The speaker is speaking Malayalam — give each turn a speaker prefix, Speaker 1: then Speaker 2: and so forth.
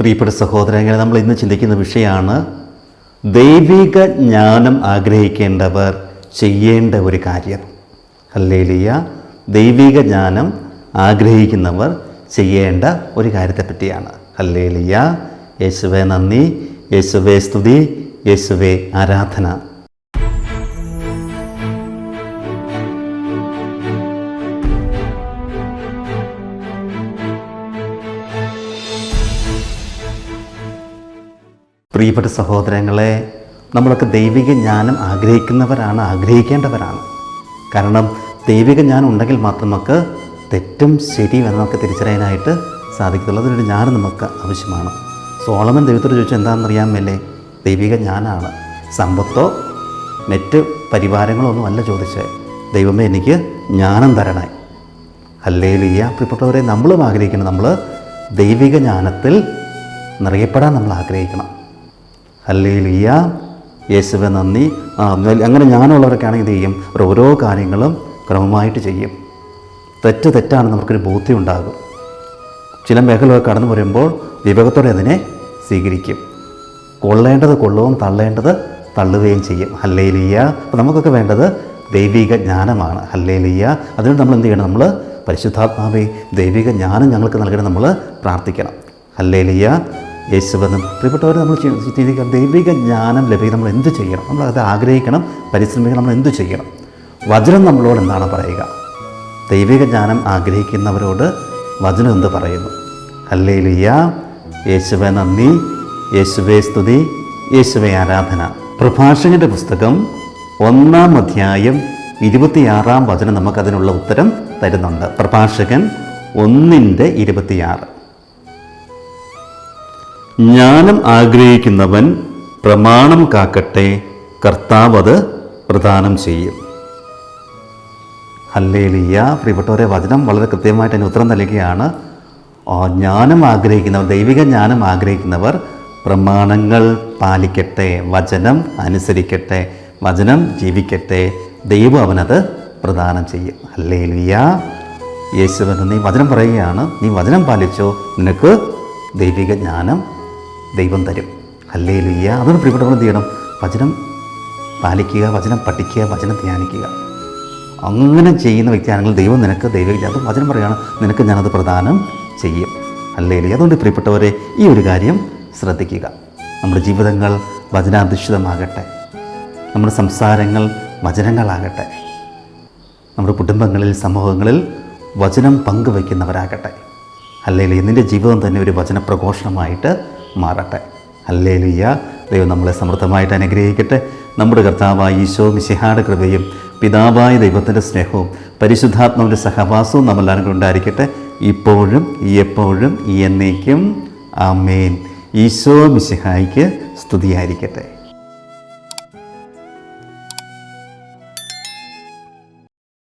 Speaker 1: പ്രിയപ്പെട്ട സഹോദരങ്ങളെ നമ്മൾ ഇന്ന് ചിന്തിക്കുന്ന വിഷയമാണ് ദൈവിക ജ്ഞാനം ആഗ്രഹിക്കേണ്ടവർ ചെയ്യേണ്ട ഒരു കാര്യം. അല്ലേലിയ ദൈവിക ജ്ഞാനം ആഗ്രഹിക്കുന്നവർ ചെയ്യേണ്ട ഒരു കാര്യത്തെപ്പറ്റിയാണ് അല്ലേലിയ യേശുവേ നന്ദി. യേശുവേ സ്തുതി. യേശുവേ ആരാധന. പ്രിയപ്പെട്ട സഹോദരങ്ങളെ നമ്മളൊക്കെ ദൈവിക ജ്ഞാനം ആഗ്രഹിക്കുന്നവരാണ് ആഗ്രഹിക്കേണ്ടവരാണ്. കാരണം ദൈവിക ജ്ഞാനം ഉണ്ടെങ്കിൽ മാത്രം നമുക്ക് തെറ്റും ശരിയും എന്ന് നമുക്ക് തിരിച്ചറിയാനായിട്ട് സാധിക്കത്തുള്ളൂ. അതിനൊരു ജ്ഞാനം നമുക്ക് ആവശ്യമാണ്. സോളമൻ ദൈവത്തോട് ചോദിച്ചാൽ എന്താണെന്ന് അറിയാമല്ലേ ദൈവിക ജ്ഞാനമാണ് സമ്പത്തോ മറ്റ് പരിവാരങ്ങളോ ഒന്നും അല്ല ചോദിച്ചത് ദൈവമേ എനിക്ക് ജ്ഞാനം തരണേ. ഹല്ലേലിയ. പ്രിയപ്പെട്ടവരെ നമ്മളും ആഗ്രഹിക്കണം. നമ്മൾ ദൈവിക ജ്ഞാനത്തിൽ നിറയപ്പെടാൻ നമ്മൾ ആഗ്രഹിക്കണം. ഹല്ലേലിയ. യേശുവെ നന്ദി. അങ്ങനെ ഞാനുള്ളവരൊക്കെ ആണെങ്കിൽ ചെയ്യും? അവർ ഓരോ കാര്യങ്ങളും ക്രമമായിട്ട് ചെയ്യും. തെറ്റ് തെറ്റാണ് നമുക്കൊരു ബോധ്യം ഉണ്ടാകും ചില മേഖലകൾ കടന്നു വരുമ്പോൾ വിവേകത്തോടെ അതിനെ സ്വീകരിക്കും. കൊള്ളേണ്ടത് കൊള്ളവും തള്ളേണ്ടത് തള്ളുകയും ചെയ്യും. ഹല്ലേലിയ. അപ്പോൾ നമുക്കൊക്കെ വേണ്ടത് ദൈവിക ജ്ഞാനമാണ്. ഹല്ലേലിയ. അതിന് നമ്മൾ എന്ത് ചെയ്യണം? നമ്മൾ പരിശുദ്ധാത്മാവേ ദൈവിക ജ്ഞാനം ഞങ്ങൾക്ക് നൽകണം. നമ്മൾ പ്രാർത്ഥിക്കണം. ഹല്ലേലിയ. യേശുബന്ധം പ്രിയപ്പെട്ടവർ നമ്മൾ ചിന്തിക്കണം ദൈവിക ജ്ഞാനം ലഭിക്കുക. നമ്മൾ എന്ത് ചെയ്യണം? നമ്മൾ അത് ആഗ്രഹിക്കണം. പരിശ്രമിക്കണം. നമ്മൾ എന്ത് ചെയ്യണം? വചനം നമ്മളോട് എന്താണ് പറയുക? ദൈവിക ജ്ഞാനം ആഗ്രഹിക്കുന്നവരോട് വചനം എന്ത് പറയുന്നു? അല്ലേ ലിയ യേശുവെ നന്ദി. യേശുവെ സ്തുതി. യേശുവെ ആരാധന. പ്രഭാഷകന്റെ പുസ്തകം ഒന്നാം അധ്യായം ഇരുപത്തിയാറാം വചനം നമുക്കതിനുള്ള ഉത്തരം തരുന്നുണ്ട്. പ്രഭാഷകൻ ഒന്നിന്റെ ഇരുപത്തിയാറ്. ജ്ഞാനം ആഗ്രഹിക്കുന്നവൻ പ്രമാണം കാക്കട്ടെ കർത്താവ് അത് പ്രദാനം ചെയ്യും. ഹല്ലേലിയ. പ്രിയപ്പെട്ടവരെ വചനം വളരെ കൃത്യമായിട്ട് അതിന് ഉത്തരം നൽകുകയാണ്. ജ്ഞാനം ആഗ്രഹിക്കുന്നവർ ദൈവിക ജ്ഞാനം ആഗ്രഹിക്കുന്നവർ പ്രമാണങ്ങൾ പാലിക്കട്ടെ വചനം അനുസരിക്കട്ടെ വചനം ജീവിക്കട്ടെ ദൈവം അവനത് പ്രദാനം ചെയ്യും. ഹല്ലേലിയ. യേശുവൻ നീ വചനം പറയുകയാണ്. നീ വചനം പാലിച്ചോ? നിനക്ക് ദൈവിക ജ്ഞാനം ദൈവം തരും. അല്ലേ ലുയ്യ അതൊരു പ്രിയപ്പെട്ടവർ ചെയ്യണം? വചനം പാലിക്കുക വചനം പഠിക്കുക വചനം ധ്യാനിക്കുക. അങ്ങനെ ചെയ്യുന്ന വ്യക്തിയാണെങ്കിൽ ദൈവം നിനക്ക് ദൈവിക അത് വചനം പറയുകയാണ് നിനക്ക് ഞാനത് പ്രദാനം ചെയ്യും. അല്ലേലേ അതുകൊണ്ട് പ്രിയപ്പെട്ടവരെ ഈ ഒരു കാര്യം ശ്രദ്ധിക്കുക. നമ്മുടെ ജീവിതങ്ങൾ വചനാധിഷ്ഠിതമാകട്ടെ. നമ്മുടെ സംസാരങ്ങൾ വചനങ്ങളാകട്ടെ. നമ്മുടെ കുടുംബങ്ങളിൽ സമൂഹങ്ങളിൽ വചനം പങ്കുവയ്ക്കുന്നവരാകട്ടെ. അല്ലെങ്കിൽ നിന്റെ ജീവിതം തന്നെ ഒരു വചന മാറട്ടെ. അല്ലേലിയ ദൈവം നമ്മളെ സമൃദ്ധമായിട്ട് അനുഗ്രഹിക്കട്ടെ. നമ്മുടെ കർത്താവായ ഈശോ മിശിഹാട് കൃപയും പിതാവായ ദൈവത്തിന്റെ സ്നേഹവും പരിശുദ്ധാത്മാവിന്റെ സഹവാസവും നമ്മളെല്ലാവരും ഉണ്ടായിരിക്കട്ടെ. ഇപ്പോഴും എപ്പോഴും എന്നേക്കും. ആമേൻ. ഈശോ മിശിഹായിക്ക് സ്തുതിയായിരിക്കട്ടെ.